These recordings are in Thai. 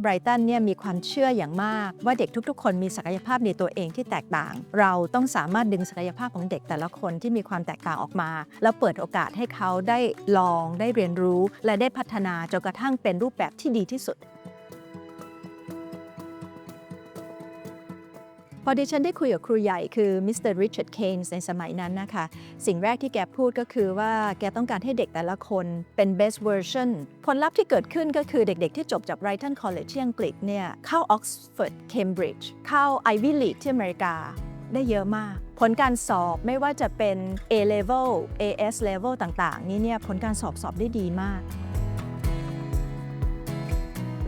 ไบรตันเนี่ยมีความเชื่ออย่างมาก ว่าเด็กทุกๆ คนมีศักยภาพในตัวเองที่แตกต่าง เราต้องสามารถดึงศักยภาพของเด็กแต่ละคนที่มีความแตกต่างออกมา แล้วเปิดโอกาสให้เขาได้ลองได้เรียนรู้ และได้พัฒนาจนกระทั่งเป็นรูปแบบที่ดีที่สุด อดิฉันได้คุยกับครูใหญ่คือมิสเตอร์ริชาร์ดเคนส์ในสมัยนั้นนะคะ สิ่งแรกที่แกพูดก็คือว่าแกต้องการให้เด็กแต่ละคนเป็น best version ผลลัพธ์ที่เกิดขึ้นก็คือเด็กๆ ที่จบจาก Brighton College ที่อังกฤษเนี่ย เข้า Oxford Cambridge เข้า Ivy League ที่อเมริกาได้เยอะมาก ผลการสอบไม่ว่าจะเป็น A level AS level ต่างๆ นี่เนี่ยผลการสอบสอบได้ดีมาก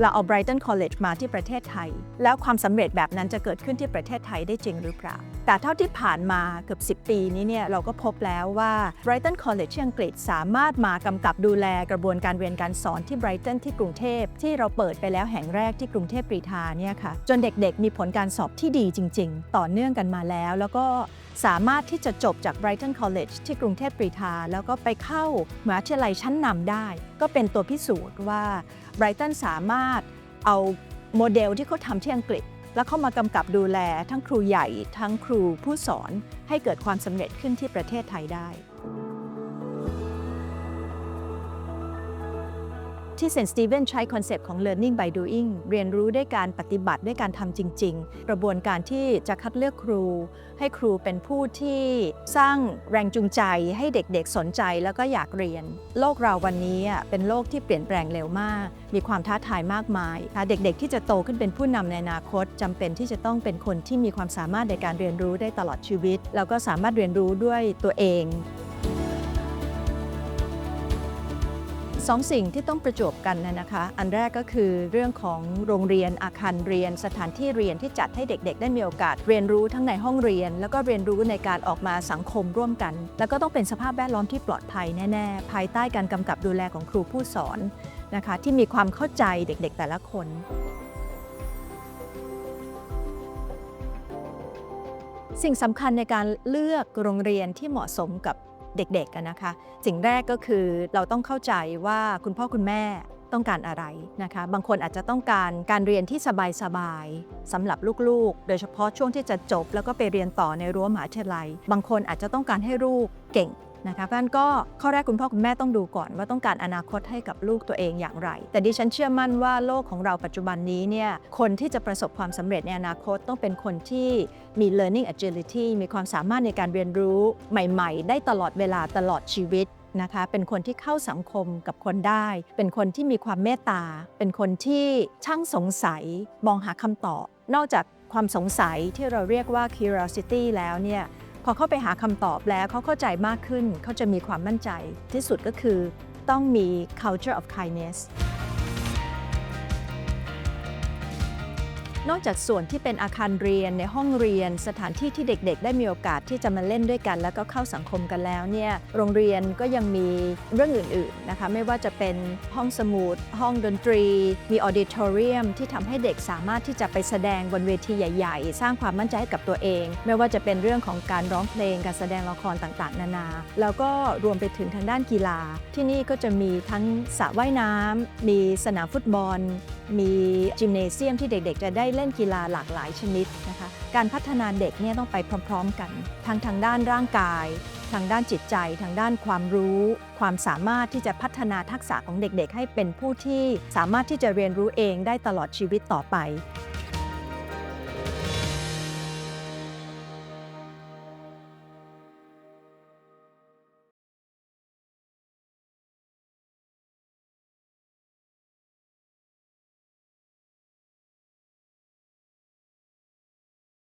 เราเอา Brighton College มาที่ประเทศไทย แล้วความสำเร็จแบบนั้นจะเกิดขึ้นที่ประเทศไทยได้จริงหรือเปล่า แต่เท่าที่ผ่านมาเกือบ 10 ปีนี้เนี่ยเราก็พบแล้วว่า Brighton College ที่อังกฤษสามารถมากำกับดูแลกระบวนการเรียนการสอนที่ Brighton ที่กรุงเทพที่เราเปิดไปแล้วแห่งแรกที่กรุงเทพกรีฑาเนี่ยค่ะจนเด็กๆ มีผลการสอบที่ดีจริง ๆ ต่อเนื่องกันมาแล้ว แล้วก็ สามารถที่จะจบจาก Brighton College ที่กรุงเทพกรีฑาแล้วก็ไปเข้ามหาวิทยาลัยชั้นนำได้ ก็เป็นตัวพิสูจน์ว่า Brighton สามารถเอาโมเดลที่เขาทำที่อังกฤษ แล้วเข้ามากำกับดูแลทั้งครูใหญ่ ทั้งครูผู้สอนให้เกิดความสำเร็จขึ้นที่ประเทศไทยได้ ที่เซนต์สตีเวนใช้คอนเซปต์ของ learning by doing เรียนรู้ด้วยการปฏิบัติด้วยการทำจริง ๆ กระบวนการที่จะคัดเลือกครู ให้ครูเป็นผู้ที่สร้างแรงจูงใจให้เด็กๆสนใจแล้วก็อยากเรียน โลกเราวันนี้อะเป็นโลกที่เปลี่ยนแปลงเร็วมาก มีความท้าทายมากมายค่ะเด็กๆ ที่จะโตขึ้นเป็นผู้นำในอนาคตจำเป็นที่จะต้องเป็นคนที่มีความสามารถในการเรียนรู้ได้ตลอดชีวิต แล้วก็สามารถเรียนรู้ด้วยตัวเอง สองสิ่งที่ต้องประจบกันนะนะคะ อันแรกก็คือเรื่องของโรงเรียนอาคารเรียน สถานที่เรียนที่จัดให้เด็ก ๆ ได้มีโอกาส เรียนรู้ทั้งในห้องเรียน แล้วก็เรียนรู้ในการออกมาสังคมร่วมกัน แล้วก็ต้องเป็นสภาพแวดล้อมที่ปลอดภัยแน่ๆ ภายใต้การกำกับดูแลของครูผู้สอนนะคะที่มีความเข้าใจเด็กๆ แต่ละคนสิ่งสำคัญในการเลือกโรงเรียนที่เหมาะสมกับ เด็กๆนนะคะ สิ่งแรกก็คือเราต้องเข้าใจว่าคุณพ่อคุณแม่ต้องการอะไรนะคะ บางคนอาจจะต้องการการเรียนที่สบายๆสำหรับลูกๆ โดยเฉพาะช่วงที่จะจบ แล้วก็ไปเรียนต่อในรั้วมหาวิทยาลัย บางคนอาจจะต้องการให้ลูกเก่ง นะคะเพราะฉะนั้นก็ข้อแรกคุณพ่อคุณแม่ต้องดูก่อนว่าต้องการอนาคตให้กับลูกตัวเองอย่างไร แต่ดิฉันเชื่อมั่นว่าโลกของเราปัจจุบันนี้เนี่ยคนที่จะประสบความสำเร็จในอนาคตต้องเป็นคนที่มี learning agility มีความสามารถในการเรียนรู้ใหม่ ๆ ได้ตลอดเวลาตลอดชีวิตนะคะเป็นคนที่เข้าสังคมกับคนได้ เป็นคนที่มีความเมตตา เป็นคนที่ช่างสงสัยมองหาคำตอบ นอกจากความสงสัยที่เราเรียกว่า curiosity แล้วเนี่ย พอเข้าไปหาคำตอบแล้วเขาเข้าใจมากขึ้นเขาจะมีความมั่นใจที่สุดก็คือต้องมี culture of kindness นอกจากส่วนที่เป็นอาคารเรียนในห้องเรียน สถานที่ที่เด็กๆ ได้มีโอกาสที่จะมาเล่นด้วยกัน แล้วก็เข้าสังคมกันแล้วเนี่ยโรงเรียนก็ยังมีเรื่องอื่นๆนะคะไม่ว่าจะเป็นห้องสมุด ห้องดนตรี มีออดิทอเรียมที่ทำให้เด็กสามารถที่จะไปแสดงบนเวทีใหญ่ ๆ สร้างความมั่นใจให้กับตัวเอง ไม่ว่าจะเป็นเรื่องของการร้องเพลงการแสดงละครต่างๆ นานา แล้วก็รวมไปถึงทางด้านกีฬา ที่นี่ก็จะมีทั้งสระว่ายน้ำมีสนามฟุตบอล มีจิมเนเซียมที่เด็กๆ จะได้เล่นกีฬาหลากหลายชนิดนะคะการพัฒนาเด็กเนี่ยต้องไปพร้อมๆกัน ทั้งทางด้านร่างกาย ทางด้านจิตใจ ทางด้านความรู้ ความสามารถที่จะพัฒนาทักษะของเด็กๆ ให้เป็นผู้ที่สามารถที่จะเรียนรู้เองได้ตลอดชีวิตต่อไป